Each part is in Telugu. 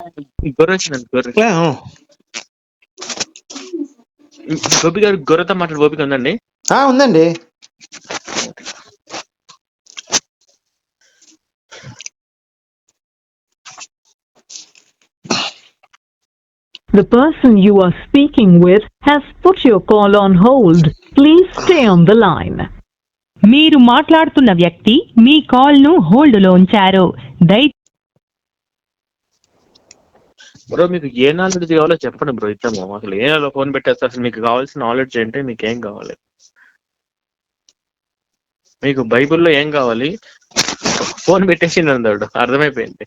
గొర్రె. గోపి గారు గొర్రెతో మాట్లాడే ఓపిక ఉందండి ఆ, ఉందండి The person you are speaking with has put your call on hold. Please stay on the line. మీరు మాట్లాడుతున్న వ్యక్తి మీ కాల్ను హోల్డ్లో ఉంచారు దయ బ్రో మీకు ఏ నాలెడ్జ్ కావాలో చెప్పండి బ్రో ఇద్దాము అసలు ఏ ఫోన్ పెట్టేస్తే అసలు మీకు కావాల్సిన నాలెడ్జ్ ఏంటి మీకు ఏం కావాలి? మీకు బైబిల్లో ఏం కావాలి? ఫోన్ పెట్టేసి అందాడు అర్థమైపోయింది.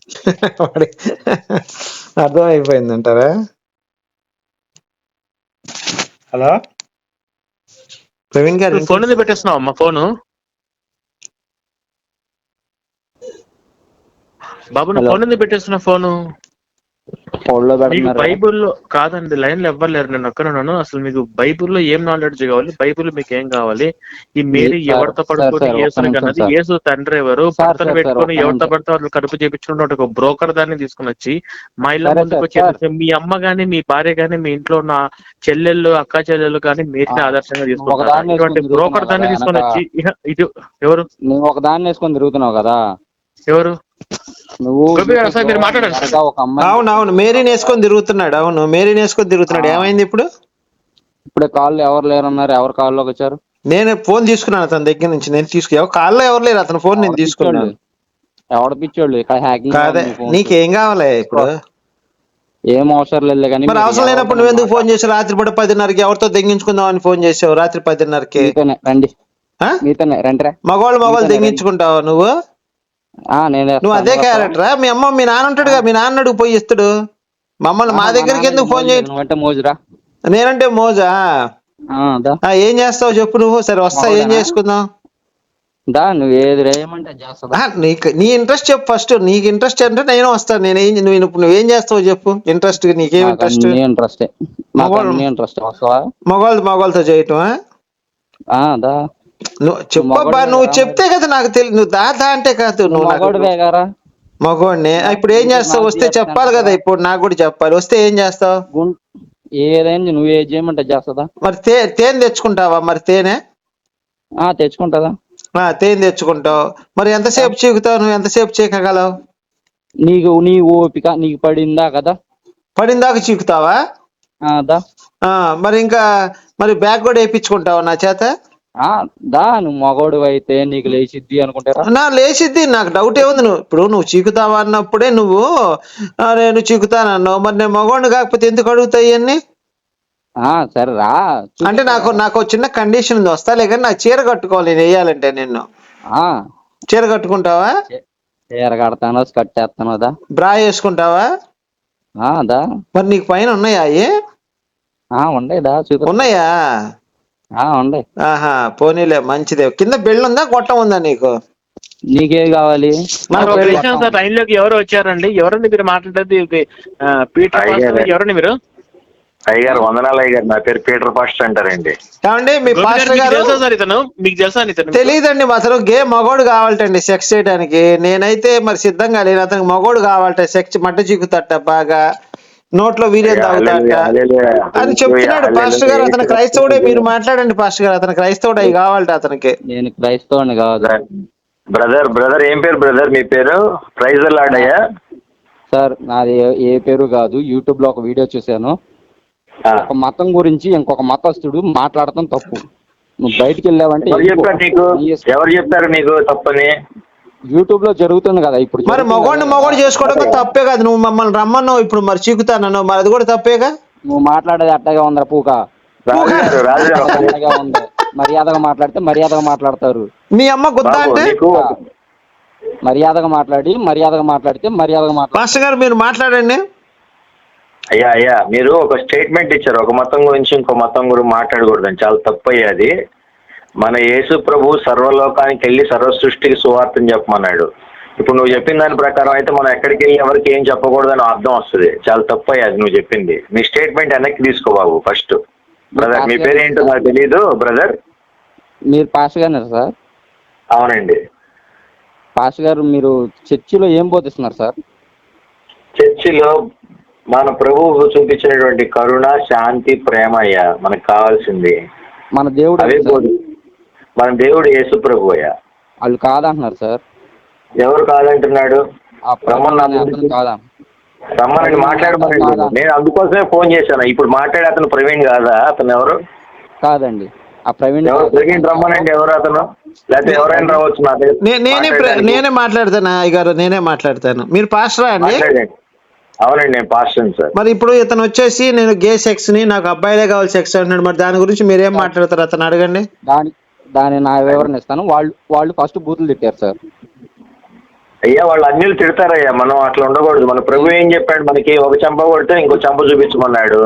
అర్థమైపోయింది అంటారా హలో? ప్రవీణ్ గారు ఫోన్ ఎందుకు పెట్టేస్తున్నావు అమ్మా ఫోను? బాబు నువ్వు ఫోన్ ఎందుకు పెట్టేస్తున్నావు ఫోను? ఫోన్లో మీకు బైబిల్లో కాదండి లైన్లో ఎవ్వలేరు నేను ఒక్కనున్నాను అసలు మీకు బైబిల్లో ఏం నాలెడ్జ్ కావాలి? బైబిల్ మీకు ఏం కావాలి? ఈ మేరీ ఎవరితో పడుకొని. యేసు తండ్రి ఎవరు? సార్, పెట్టుకొని ఎవరితో. పడితే వాళ్ళు కడుపు చేపించుకుంటే ఒక బ్రోకర్ దాన్ని తీసుకుని వచ్చి మా ఇళ్ళ సరే, ముందుకు సార్, వచ్చి. మీ అమ్మ గాని మీ భార్య గాని మీ ఇంట్లో ఉన్న చెల్లెళ్ళు అక్క చెల్లెళ్ళు కానీ మీరిని ఆ, ఆదర్శంగా తీసుకుంటారు? ఇటువంటి బ్రోకర్ దాన్ని తీసుకొని వచ్చి ఇది ఎవరు? నువ్వు ఒక దాన్ని వేసుకొని తిరుగుతున్నావు కదా. ఎవరు? నువ్వు మీరు ఒక అమ్మాయి అవును అవును. మేరీని వేసుకొని తిరుగుతున్నాడు. అవును మేరీని వేసుకొని తిరుగుతున్నాడు. ఏమైంది ఇప్పుడు? ఇప్పుడే కాళ్ళు ఎవరు లేరన్నారు? ఎవరు కాల్లోకి వచ్చారు? నేను ఫోన్ తీసుకున్నాను అతని దగ్గర నుంచి. నేను తీసుకు ఎవరు కాల్లో ఎవరు లేరు. అతని ఫోన్ నేను తీసుకున్నాను? ఎవడ పిచ్చోళ్ళు ఇక్కడ హ్యాకింగ్ కాదే. నీకేం కావాలి ఇప్పుడు? ఏం అవసరం లేదు కానీ మరి అవసరం లేనప్పుడు నువ్వు ఎందుకు ఫోన్ చేసావు రాత్రి పూట పదిన్నరకి ఎవరితో దెంగించుకుందాం అని ఫోన్ చేసావు రాత్రి పదిన్నరకి? రండి? మీతోనే రండి మగవాళ్ళు మగవాళ్ళు దెంగించుకుంటావు నువ్వు? నువ్వు అదే. క్యారెక్టరా మీ అమ్మ మీ నాన్న ఉంటాడుగా మీ నాన్న అడుగు పోయి ఇస్తాడు. మమ్మల్ని మా దగ్గరికి ఎందుకు ఫోన్ మోజు చేయ? నువ్వంటే మోజురా నేనంటే మోజా? ఏం చేస్తావు చెప్పు నువ్వు? సరే వస్తా ఏం? చేసుకుందాం? దా నువ్వు ఏది రేయమంటే నీకు నీ ఇంట్రెస్ట్ చెప్పు ఫస్ట్. నీకు ఇంట్రెస్ట్ అంటే నేను వస్తాను. నేను ఏం నువ్వు నువ్వేం చేస్తావు చెప్పు. ఇంట్రెస్ట్ నీకేం ఇంట్రెస్ట్? ఇంట్రెస్ట్. మగవాళ్ళు- మగవాళ్ళతో చేయటం దా. నువ్వు చెప్పబ్బా నువ్వు చెప్తే కదా నాకు తెలియదు నువ్వు దా దా అంటే కాదు నువ్వు నాకు ఆ, ఇప్పుడు ఏం చేస్తావు? వస్తే చెప్పాలి కదా ఇప్పుడు నాకు కూడా చెప్పాలి. వస్తే ఏం చేస్తావు? ఏదైనా నువ్వు ఏది చేయమంటే చేస్తుందా? మరి తే తేనె తెచ్చుకుంటావా మరి తేనె? ఆ తెచ్చుకుంటుందా? ఆ, తేనె తెచ్చుకుంటావు. మరి ఎంతసేపు చీకుతావు? నువ్వు ఎంతసేపు చీకగలవు? నీకు నీ ఓపిక నీకు పడిందా కదా? పడిందాక చీకుతావా? మరి ఇంకా మరి బ్యాగ్ కూడా వేయించుకుంటావా నా చేత? దా నువ్వు మగోడు అయితే నీకు లేచిద్ది అనుకుంటారా? నా లేచిద్ది నాకు డౌట్ ఏముంది నువ్వు ఇప్పుడు నువ్వు చీకుతావా అన్నప్పుడే నువ్వు ఆ, నేను చీకుతానన్నావు మరి నేను మగవాడిని కాకపోతే ఎందుకు అడుగుతాయి అన్ని ఆ సరే రా అంటే నాకు నాకు ఒక చిన్న కండిషన్ ఉంది. వస్తాలే కానీ నాకు చీర కట్టుకోవాలి నేను వేయాలంటే నిన్ను. ఆ. చీర కట్టుకుంటావా? చీర కడతాను కట్టేస్తాను దా. బ్రా వేసుకుంటావా? ఆ, దా. మరి నీకు పైన ఉన్నాయా అవి ఆ చూపి ఉన్నాయా? ఆహా పోనీలే మంచిదే. కింద బిళ్ళ ఉందా గొట్టం ఉందా నీకు? నీకేం కావాలి? నాకు ఒక విషయం సార్ లైన్లోకి ఎవరు వచ్చారండి? ఎవరండి మీరు మాట్లాడేది? ఆ, పీటర్ అయ్యారే. ఎవరండి మీరు? అయ్యగారు వందనాలు అయ్యగారు. నా పేరు పీటర్ పాస్టర్ అంటారండి. ఏమండి మీ గోపి గారు, పాస్టర్ మీకు గారు? తెలుసా సార్ ఇతను? మీకు తెలుసా అండి ఇతను? తెలియదండి అతను గే మగోడు కావాలటండి సెక్స్ చేయడానికి. నేనైతే మరి సిద్ధంగా లేను అతనికి మగోడు కావాలట సెక్స్ మట్ట చిక్కుతట బాగా. నోట్లో తాగుతాట అని చెప్తున్నాడు పాస్టర్ గారు అతను క్రైస్తవుడే మీరు మాట్లాడండి పాస్టర్ గారు అతను క్రైస్తవుడు అవి కావాలట అతనికి. నేను క్రైస్తవుని కాదు. బ్రదర్ బ్రదర్ ఏం పేరు బ్రదర్? మీ పేరు? ప్రైజ్ లాడయ్యా సార్ నాది ఏ- పేరు కాదు యూట్యూబ్లో ఒక వీడియో చూశాను. ఒక మతం గురించి ఇంకొక మతస్థుడు మాట్లాడటం తప్పు. నువ్వు బయటికి వెళ్ళావంటే ఎవరు చెప్పారు నీకు తప్పని? యూట్యూబ్లో జరుగుతుంది కదా ఇప్పుడు మరి కదా. మగోడు చేసుకోవడం తప్పే కాదు. నువ్వు మమ్మల్ని రమ్మన్నావు ఇప్పుడు మరి చీకుతానన్నావు మరి అది కూడా తప్పేగా నువ్వు మాట్లాడేది అట్టగా ఉందిరా పూక. అట్టగా ఉంది. మర్యాదగా మాట్లాడితే మర్యాదగా మాట్లాడతారు. మీ అమ్మ గుద్దా అంటే? మర్యాదగా మాట్లాడి మర్యాదగా మాట్లాడితే మర్యాదగా మాట్లాడు. పాస్టర్ గారు మీరు మాట్లాడండి. అయ్యా అయ్యా మీరు ఒక స్టేట్మెంట్ ఇచ్చారు. ఒక మతం గురించి ఇంకో మతం గురించి మాట్లాడకూడదని. చాలా తప్పు అయ్యా అది. మన యేసు ప్రభు సర్వలోకానికి వెళ్ళి సర్వ సృష్టికి సువార్తని చెప్పమన్నాడు. ఇప్పుడు నువ్వు చెప్పిన దాని ప్రకారం అయితే మనం ఎక్కడికి వెళ్ళి ఎవరికి ఏం చెప్పకూడదని అర్థం వస్తుంది. చాలా తప్పు అది నువ్వు చెప్పింది. నీ స్టేట్మెంట్ వెనక్కి తీసుకో బాబు ఫస్ట్. బ్రదర్ మీ పేరు ఏంటో నాకు తెలియదు బ్రదర్ మీరు పాస్ గారు సార్? అవునండి. పాస్ గారు మీరు చర్చిలో ఏం బోధిస్తున్నారు సార్? చర్చిలో మన ప్రభువు చూపించినటువంటి కరుణ శాంతి ప్రేమ అయ్యా. మనకు కావాల్సింది. మన దేవుడు. బోధ మన దేవుడు యేసు ప్రభు అయ్యా వాళ్ళు కాదంటున్నారు సార్. ఎవరు కాదంటున్నాడు? ఆ రమ్మని మాట్లాడమని నేను అందుకోసమే ఫోన్ చేశాను. ఇప్పుడు మాట్లాడే అతను ప్రవీణ్ కాదా? అతను ఎవరు? కాదండి. ఆ ప్రవీణ్ ఎవరు? ప్రవీణ్ రమ్మనండి ఎవరు అతను? లేకపోతే ఎవరైనా రావచ్చు నా నేనే. నేనే మాట్లాడతాను? అయ్యగారు నేనే మాట్లాడతాను. మీరు పాస్టరా అండి? అవునండి నేను పాస్టర్ సార్. మరి ఇప్పుడు ఇతను వచ్చేసి నేను గే సెక్స్ని నాకు అబ్బాయిలే కావాలి సెక్స్ అంటున్నాడు. మరి దాని గురించి మీరేం మాట్లాడతారు? అతను అడగండి. దాని దాని నా వివరణ ఇస్తాను. వాళ్ళు వాళ్ళు ఫస్ట్ బూతులు తిట్టారు సార్ అయ్యా వాళ్ళు అన్యులు తిడతారయ్యా. మనం అట్లా ఉండకూడదు. మన ప్రభు ఏం చెప్పాడు? మనకి ఒక చెంప కొడితే ఇంకో చెంప చూపించమన్నాడు.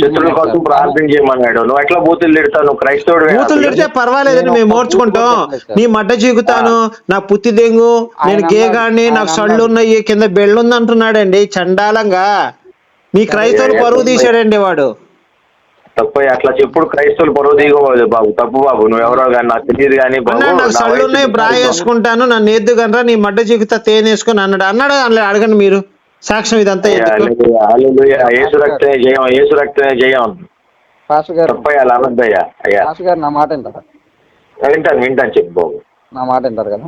శత్రువుల కోసం. ప్రార్థన చేయమన్నాడు. నువ్వు ఎట్లా బూతులు తిడతావు? నువ్వు క్రైస్తవుడు బూతులు తిడితే పర్వాలేదని మేము ఓర్చుకుంటాం. నీ మడ్డ చీకుతాను నా పుత్తి దెంగు నేను ఆయన గే అన్నాడు- గాడిని ఆయన నాకు. సళ్ళు ఉన్నాయి కింద బెళ్ళుంది అంటున్నాడండి చండాలంగా. మీ క్రైస్తవులు పరువు తీశాడండి వాడు. తప్ప అట్లా చెప్పుడు క్రైస్తవులు పరువు దిగబోదు బాబు. తప్పు బాబు. నువ్వు ఎవరో కానీ నాకు తెలియదు కానీ బాబు బ్రా వేసుకుంటాను నన్ను ఎద్దు కనరా నీ మడ్డ చీకుతా తేనె వేసుకుని అన్నాడు. అన్నాడు అలా అడగండి మీరు. సాక్ష్యం ఇదంతా. యేసు రక్తమే జయం యేసు రక్తమే జయం. పాస్టర్ గారు తప్ప అలా అనద్దయ్యా అయ్యా పాస్టర్ గారు నా మాట వింటారా? వింటాను వింటాను చెప్పు బాబు. నా మాట వింటారు కదా?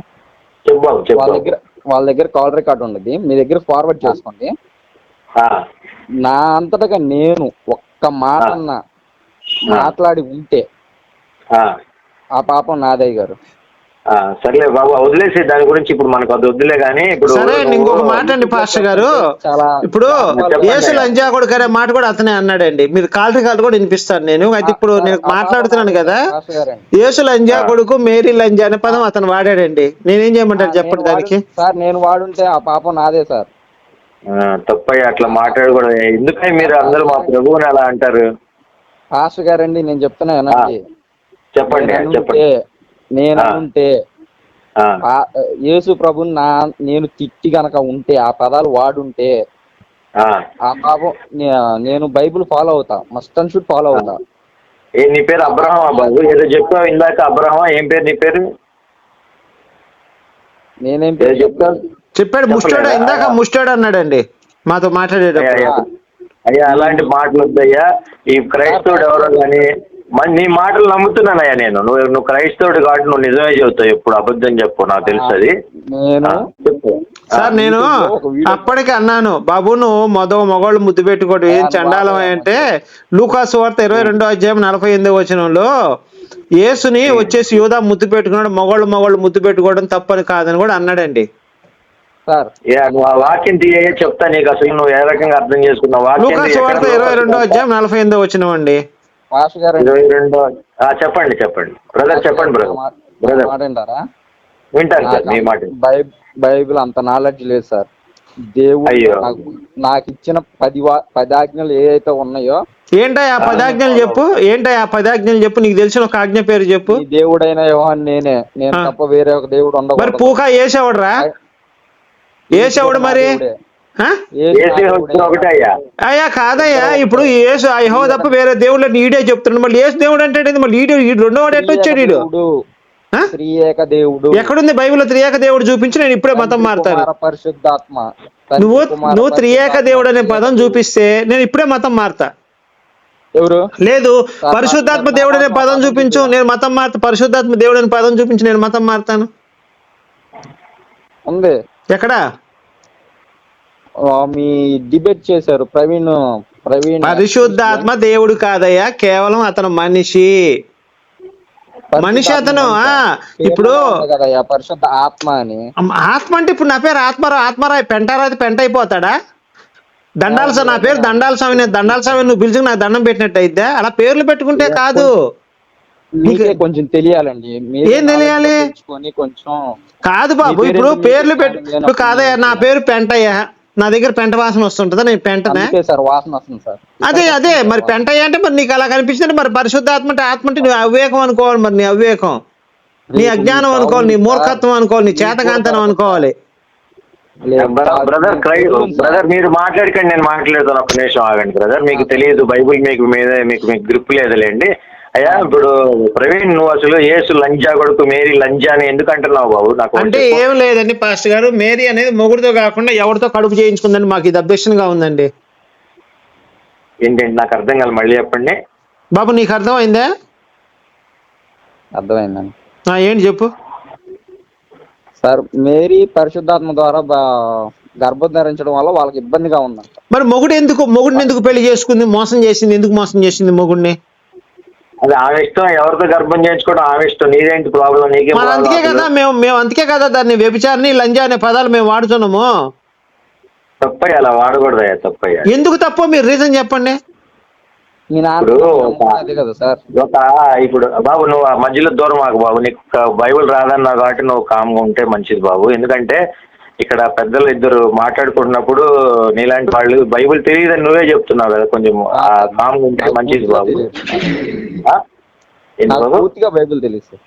చెప్పు బాబు చెప్పు వాళ్ళ. దగ్గర వాళ్ళ దగ్గర కాల్ రికార్డ్ ఉండదు మీ దగ్గర ఫార్వర్డ్ చేసుకోండి. ఆ, నా అంతటగా నేను ఒక్క మాట అన్నా మాట్లాడి ఉంటే ఆ, ఆ పాపం నాదయ్య గారు. సర్లే బాబు వదిలేసి దాని గురించి ఇప్పుడు మనకు అది వద్దులే కానీ ఇప్పుడు సరే అండి ఇంకొక మాట అండి పాస్టర్ గారు. ఇప్పుడు. యేసు లంజా కొడుకు అనే మాట కూడా అతనే అన్నాడండి. మీరు కాల్ రికార్డు కూడా వినిపిస్తాను నేను. అయితే ఇప్పుడు నేను మాట్లాడుతున్నాను కదా. పాస్టర్ గారండి యేసు లంజా కొడుకు మేరీ లంజా అనే పదం అతను వాడాడండి. నేనేం చేయమంటారు చెప్పండి దానికి? సార్ నేను వాడుంటే ఆ పాపం నాదే సార్. ఆ, తప్పయ్య అట్లా మాట్లాడకూడదు. ఎందుకని మీరు అందరూ మా ప్రభువుని అలా అంటారు? పాస్టర్ గారండి నేను చెప్తున్నా వినండి. చెప్పండి నేను చెప్పండి. ఆ- యేసు ప్రభుని నా నేను తిట్టి గనక ఉంటే ఆ పదాలు వాడుంటే ఆ. ఆ పాపం నేను బైబిల్ ఫాలో అవుతా మస్ట్ అండ్ షుడ్ ఫాలో అవుతా. ఏ నీ పేరు అబ్రహమా బాబు? ఏదో చెప్పావు ఇందాక అబ్రహమా ఏం పేరు నీ పేరు? నేనేం ఏదో చెప్తావు చెప్పాడు ముస్టాడు? ఇందాక ముస్టాడు అన్నాడండి మాతో మాట్లాడేటప్పుడు. అయ్యా. అలాంటి మాటలు వద్దయ్యా ఈ క్రైస్తవుడు ఎవరో కానీ మరి నీ మాటలు నమ్ముతున్నానయ్యా నేను. నువ్వు నువ్వు క్రైస్తవుడు కాబట్టి నువ్వు నిజమే చెబుతావు ఎప్పుడు అబద్ధం చెప్పు నాకు తెలుసు అది సార్ నేను అప్పటికే అన్నాను బాబు నువ్వు మొదవ మగవాళ్ళు ముద్దు పెట్టుకోవడం ఏం చండాలం అంటే లూకాసు వార్త ఇరవై రెండో అధ్యాయం నలభై ఎనిమిది వచనంలో యేసుని వచ్చేసి యూదా ముద్దు పెట్టుకున్నాడు మగవాళ్ళు మగవాళ్ళు ముద్దు పెట్టుకోవడం తప్పని కాదని కూడా అన్నాడండి. సార్. యా, నువ్వు ఆ వాక్యం తీయ చెప్తా నీకు అసలు నువ్వు ఏ రకంగా అర్థం చేసుకున్నావు? వాక్యం లూకాసు తీయ, వార్త ఎక్కడ ఇరవై రెండో అధ్యాయం నలభై ఎనిమిదో వచనం అండి పాస్టర్ గారు ఇరవై రెండో ఆ, చెప్పండి చెప్పండి. బ్రదర్ చెప్పండి బ్రదర్ బ్రదర్ మాట వింటారా? వింటాను సార్ మీ మాట బై- బైబిల్ అంత నాలెడ్జ్ లేదు సార్. దేవుడు అయ్యో. నాకు నాకు ఇచ్చిన పది వా- పది ఆజ్ఞలు ఏవైతే ఉన్నాయో ఏంటో ఆ పదాజ్ఞలు చెప్పు? ఏంటో ఆ పదాజ్ఞలు చెప్పు? నీకు తెలిసిన ఒక ఆజ్ఞ పేరు చెప్పు. ఈ దేవుడైన యోహాన్ నేనే. నేను ఆ. తప్ప వేరే ఒక దేవుడు మరి ఉండకూడదు పూక ఏసేవాడురా? ఏసేవాడు మరి? ఏసీ అయ్యా కాదయ్యా ఇప్పుడు యేసు అయ్యో తప్ప వేరే దేవుడు ఈడే చెప్తున్నాడు. మళ్ళీ యేసు దేవుడు అంటే మళ్ళీ ఈడు ఈడు రెండో వాడు ఎట్టు వచ్చాడు ఈడు? త్రియేక దేవుడు. ఎక్కడుంది బైబిల్లో త్రియేక దేవుడు చూపించి నేను ఇప్పుడే మతం మారుతాను. పరిశుద్ధాత్మ. నువ్వు నువ్వు త్రియేక. దేవుడు అనే పదం చూపిస్తే నేను ఇప్పుడే మతం మారుతా. ఎవరు? లేదు పరిశుద్ధాత్మ దేవుడు అనే పదం చూపించు. నేను మతం మారుతా పరిశుద్ధాత్మ దేవుడు అనే పదం చూపించి నేను మతం మారుతాను. ఉంది. ఎక్కడా? మీ డిబేట్ చేశారు. ప్రవీణ్ ప్రవీణ్ పరిశుద్ధాత్మ దేవుడు కాదయ్యా కేవలం అతను మనిషి. మనిషి అతను ఇప్పుడు పరిశుద్ధ ఆత్మ అని. ఆత్మ అంటే ఇప్పుడు నా పేరు ఆత్మరావు ఆత్మరావు పెంటారాది పెంట అయిపోతాడా? దండాల నా పేరు దండాల స్వామి నేను దండాల స్వామి నువ్వు పిలిచి నాకు దండం పెట్టినట్టు అయితే అలా పేర్లు పెట్టుకుంటే కాదు. మీకే కొంచెం తెలియాలండి. ఏం తెలియాలి? కొంచెం కాదు బాబు ఇప్పుడు పేర్లు పెట్టు. ఇప్పుడు కాదయ్యా నా పేరు పెంటయ్య. నా దగ్గర పెంట వాసన వస్తుంటుందా? నేను పెంటనే? సార్ వాసన వస్తుంది సార్. అదే అదే మరి పెంటయ్య అంటే మరి నీకు అలా కనిపించింది మరి పరిశుద్ధాత్మ అంటే ఆత్మ అంటే నువ్వు అవివేకం అనుకోవాలి మరి నీ అవివేకం. నీ అజ్ఞానం అనుకోవాలి నీ మూర్ఖత్వం అనుకోవాలి నీ చేతకాంతనం అనుకోవాలి. బ్రదర్ బ్రదర్ మీరు మాట్లాడకండి నేను మాట్లాడతాను. ఒక్క నిమిషం ఆగండి బ్రదర్. మీకు తెలియదు బైబిల్ మీకు మీద మీకు మీకు గ్రిప్ లేదులేండి. అయ్యా ఇప్పుడు ప్రవీణ్ నువ్వు అసలు ఏసు లంజా కొడుకు మేరీ లంజా అని ఎందుకు అంటున్నావు బాబు? నాకు అంటే. ఏం లేదండి పాస్టర్ గారు. మేరీ అనేది మొగుడుతో కాకుండా ఎవరితో కడుపు చేయించుకుందని మాకు ఇది అభ్యక్షణగా ఉందండి. ఏంటండి? నాకు అర్థం కాదు మళ్ళీ చెప్పండి. బాబు నీకు అర్థమైందా? అర్థమైందండి. ఏంటి చెప్పు. సార్ మేరీ పరిశుద్ధాత్మ ద్వారా బా- గర్భం ధరించడం వల్ల వాళ్ళకి ఇబ్బందిగా ఉందంట. మరి మొగుడు ఎందుకు మొగుడిని ఎందుకు పెళ్ళి చేసుకుంది? మోసం చేసింది ఎందుకు మోసం చేసింది మొగుడిని? అది ఆమె ఇష్టం ఎవరితో గర్భం చేయించుకోవడం ఆమె ఇష్టం. నీదేంటి ప్రాబ్లం నీకే మరి అందుకే కదా మేము మేము అందుకే కదా దాన్ని వ్యభిచారిని లంజా అనే పదాలు మేము వాడుతున్నాము. తప్పయ్య అలా వాడకూడదయ్యా తప్పయ్య. ఎందుకు తప్ప? మీరు రీజన్ చెప్పండి. ఇప్పుడు ఒక ఇప్పుడు బాబు నువ్వు ఆ మధ్యలో దూరం మాకు బాబు. నీకు బైబిల్ రాదన్నావు కాబట్టి నువ్వు కామ్గా ఉంటే మంచిది బాబు. ఎందుకంటే ఇక్కడ పెద్దలు ఇద్దరు మాట్లాడుకుంటున్నప్పుడు నీలాంటి వాళ్ళు బైబిల్ తెలియదని నువ్వే చెప్తున్నావు కదా కొంచెం ఆ కామ్గా ఉంటే మంచిది బాబు. పూర్తిగా బైబిల్ తెలియదు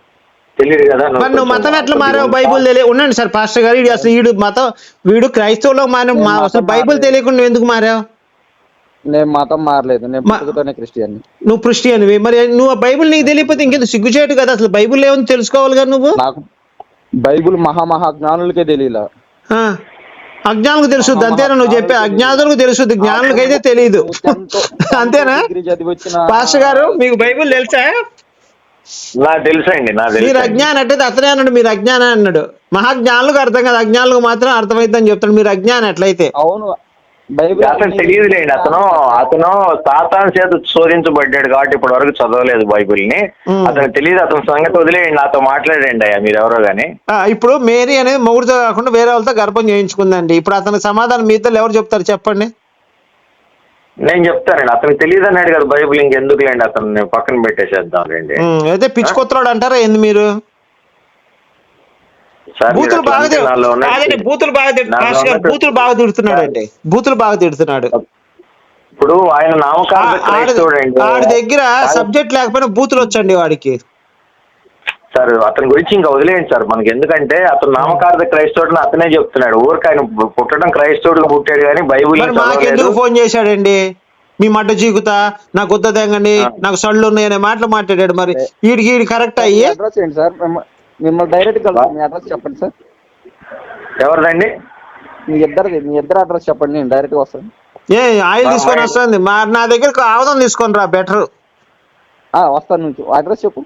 కదా మరి నువ్వు మతం ఎట్లా మారావు? బైబుల్ తెలియ ఉండండి సార్ పాస్టర్ గారు వీడు అసలు వీడు మతం వీడు క్రైస్తవులో మారి మా- అసలు బైబుల్ తెలియకుండా నువ్వు ఎందుకు మారావు? నేను మతం మారలేదు. నేను క్రిస్టియన్ నువ్వు క్రిస్టియన్వి. మరి నువ్వు ఆ బైబిల్ నీకు తెలియకపోతే ఇంకేదో సిగ్గుచేటు కదా? అసలు బైబిల్ ఏముంది తెలుసుకోవాలి కదా నువ్వు? నాకు బైబిల్ మహా మహా జ్ఞానులకే తెలియలా. అజ్ఞానులకు తెలుసుద్ది అంతేనా నువ్వు చెప్పే? అజ్ఞానులకు తెలుసుద్ది జ్ఞానులకైతే తెలియదు అంతేనా? పాస్టర్ గారు మీకు బైబిల్ తెలుసా? తెలుసండి మీరు తెలుసు అజ్ఞానం అంటే అతనే అన్నాడు మీరు అజ్ఞానం అన్నాడు. మహాజ్ఞానులకు అర్థం కాదు అజ్ఞానులకు మాత్రం అర్థమైందని చెప్తాడు మీరు అజ్ఞానం ఎట్లయితే అవును బైబిల్ అతను తెలియదులేండి. అతను అతను సాతాన్ చేత శోధించబడ్డాడు కాబట్టి ఇప్పటి వరకు చదవలేదు బైబిల్ని. మ్మ్. అతను తెలియదు. అతని సంగతి వదిలేయండి. నాతో మాట్లాడండి అయ్యా మీరు ఎవరో గాని. ఇప్పుడు మేరీ అనేది మొగుడుతో కాకుండా వేరే వాళ్ళతో గర్భం చేయించుకుందండి. ఇప్పుడు అతనికి సమాధానం మీ ఇద్దరు ఎవరు చెప్తారు చెప్పండి. నేను చెప్తానండి. అతనికి తెలియదు అన్నాడు కదా బైబిల్ ఇంకెందుకులేండి? అతను పక్కన పెట్టేసేద్దాం రండి. ఉమ్, అయితే పిచ్చుకొత్తరాడు అంటారా ఏంది మీరు? బూతులు బాగా కాదండి, బూతులు బాగా తిడు- నాలో పాస్టర్ గారు ఉన్నట్టు- బూతులు బాగా తిడుతున్నాడు అండి. బూతులు బాగా తిడుతున్నాడు. ఇప్పుడు ఆయన ఆడి దగ్గర సబ్జెక్ట్ లేకపోయినా బూతులు వచ్చండి వాడికి. సార్ అతని గురించి ఇంకా వదిలేయండి సార్. మనకి ఎందుకంటే అతను నామకార్థ క్రైస్తవుడు అతనే చెప్తున్నాడు. ఊరికి ఆయన పుట్టడం క్రైస్తవుడిగా పుట్టాడు కానీ బైబిల్ మాకెందుకు ఫోన్ చేశాడండి? మీ మడ్డ చీకుతా నాకు గుద్ద తెంగండి నాకు సళ్ళు ఉన్నాయి అనే మాటలు మాట్లాడాడు మరి. వీడికి వీడి కరెక్ట్ అయ్యి మిమ్మల్ని డైరెక్ట్ కలుస్తాను. మీ అడ్రస్ చెప్పండి సార్. ఎవరిదండి? మీ ఇద్దరిది మీ ఇద్దరు అడ్రస్ చెప్పండి నేను డైరెక్ట్గా వస్తాను. ఏ ఆయిల్ తీసుకొని వస్తుంది. మా నా దగ్గర ఆవుదం తీసుకొని రా బెటర్ ఆ, వస్తాను నుంచి. అడ్రస్ చెప్పు.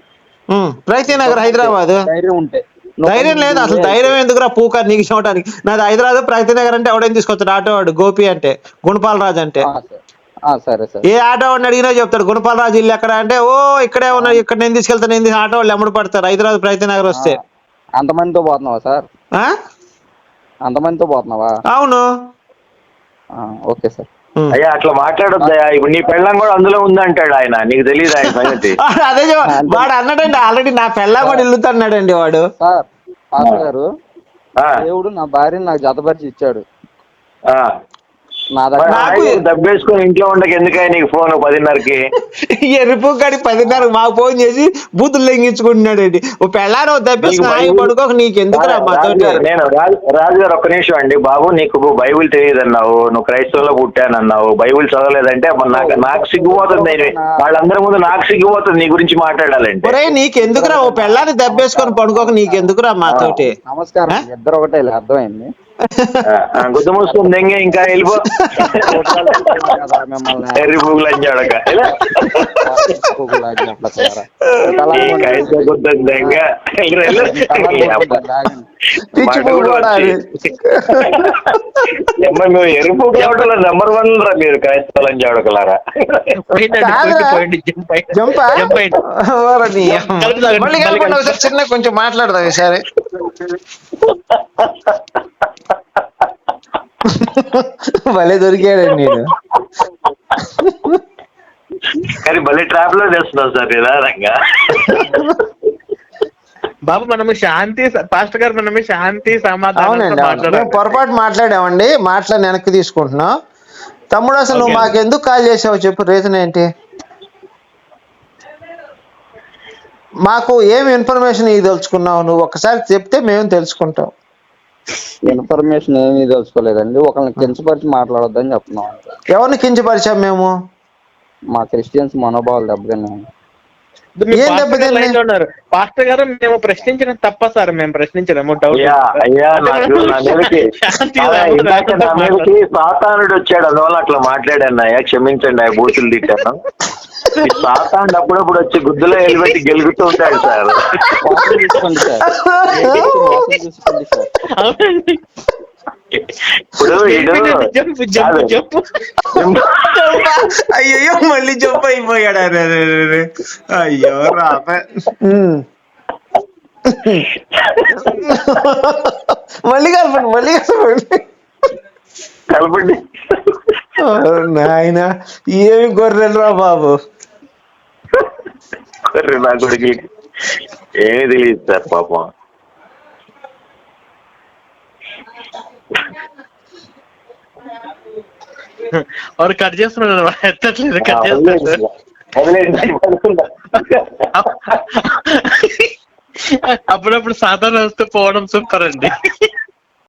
రైతే నగర్ హైదరాబాద్. ధైర్యం ఉంటే. ధైర్యం లేదు అసలు ధైర్యం ఎందుకురా పూక నీకు చూడటానికి నాది హైదరాబాద్ ప్రగతి నగర్ అంటే ఎవడేం తీసుకొస్తాడు ఆటో వాడు గోపి అంటే గుణపాల్ రాజు అంటే. సరే. ఆ, సరే సరే. ఏ ఆటో వాడిని అడిగినా చెప్తాడు గుణపాల్ రాజు ఇల్లు ఎక్కడ అంటే ఓ ఇక్కడే ఉన్నాడు ఇక్కడ నేను తీసుకెళ్తాను నేను ఆటో వాళ్ళు ఎమ్మడి పడతారు హైదరాబాద్ ప్రగతి నగర్ వస్తే. అంతమందితో పోతున్నావా సార్? ఆ? అంతమందితో పోతున్నావా? అవును. ఆ, ఓకే సార్. అయ్యా అట్లా మాట్లాడొద్దయ్యా ఇప్పుడు నీ పెళ్ళం కూడా అందులో ఉందంటాడు ఆయన నీకు తెలియదు ఆయన సంగతి? వాడు అదే వాడు అన్నాడండి ఆల్రెడీ నా పెళ్ళా కూడా ఇల్లుతో అన్నాడండి వాడు. సార్ గారు ఆ, దేవుడు నా భార్యని నాకు జతపరిచి ఇచ్చాడు. ఆ. నా దగ్గర నాకు- దబ్బేసుకొని ఇంట్లో ఉండక ఎందుకయ్యా నీకు ఫోన్ పదిన్నరకి? ఎరుపు గడి పదిన్నరకు మాకు ఫోన్ చేసి బూతులు లెంగించుకుంటున్నాడండి ఓ పెళ్ళాను తప్పించి నీకు నాయి బైబిల్- పడుకోక నీకెందుకురా రాజు మాతోటి? గారు, నేను రాజు రాజు గారు ఒక్క నిమిషం అండి బాబు నీకు బైబిల్ తెలియదు అన్నావు నువ్వు క్రైస్తవులో పుట్టానన్నావు బైబిల్ చదవలేదంటే నాకు నాకు సిగ్గుపోతుంది నేను. వాళ్ళందరి ముందు నాకు సిగ్గుపోతుంది నీ గురించి మాట్లాడాలంటే. ఒరే నీకెందుకురా ఓ పెళ్ళాన్ని దెబ్బేసుకొని పడుకోక నీకెందుకురా మాతోటి? నమస్కారం? ఇద్దరు ఒకటే అర్థమైంది. గుద్ద మూసుకుని దెంగే ఇంకా వెళ్ళిపో ఎర్రి పువ్వులు ఎర్రి పువ్వులు నెంబర్ వన్ రా మీరు కలిపి. ఒకసారి చిన్న కొంచెం మాట్లాడదాం ఈసారి భలే దొరికాడండి నేను కానీ భలే ట్రాప్లో చేస్తున్నావు సార్ నిదానంగా. బాబు మనము శాంతి పాస్టర్ గారు మనము శాంతి సమాధానం పొరపాటు మాట్లాడామండి మాట్లాడి వెనక్కి తీసుకుంటున్నాం. తమ్ముడు అసలు నువ్వు Okay. మాకు ఎందుకు కాల్ చేసావు చెప్పు రీజన్ ఏంటి? మాకు ఏం ఇన్ఫర్మేషన్ ఇది తెలుసుకున్నావు నువ్వు ఒకసారి చెప్తే మేము తెలుసుకుంటాం ఇన్ఫర్మేషన్ ఏమీ తెలుసుకోలేదండి. ఒకరిని కించపరిచి మాట్లాడొద్దని చెప్తున్నాం ఎవరిని కించపరిచాం మేము? మా క్రిస్టియన్స్ మనోభావాలు దెబ్బతిన్నాయి. ఏం పాస్టర్ గారు దెబ్బతిన్నాయి? లైన్లో ఉన్నారు. పాస్టర్ గారు మేము ప్రశ్నించడం తప్ప సార్ మేము ప్రశ్నించడము డౌట్ సాతానుడు వచ్చాడు అందువల్ల అట్లా మాట్లాడాను అయ్యా. క్షమించండి ఆ బూతులు తిట్టాను. ఈ అప్పుడప్పుడు వచ్చి గుద్దులో ఎలిపెట్టి గెలుగుతూ ఉంటాడు సార్. ఇప్పుడు అయ్యో మళ్ళీ జంప్ అయిపోయాడు అరే అరే, అరే, అరే. అయ్యో రామ ఉమ్. మళ్ళీ కలపండి మళ్ళీ కలపండి కలపండి నాయన ఏమి గొర్రెలు రా బాబు కొర్రి నా కొడుకు ఏమీ తెలియదు సార్ పాపం వాడు కట్ చేస్తున్నాడు ఎత్తట్లేదు కట్. చేస్తున్నాడు. అప్పుడప్పుడు సాధారణ వస్తే పోవడం సూపర్ అండి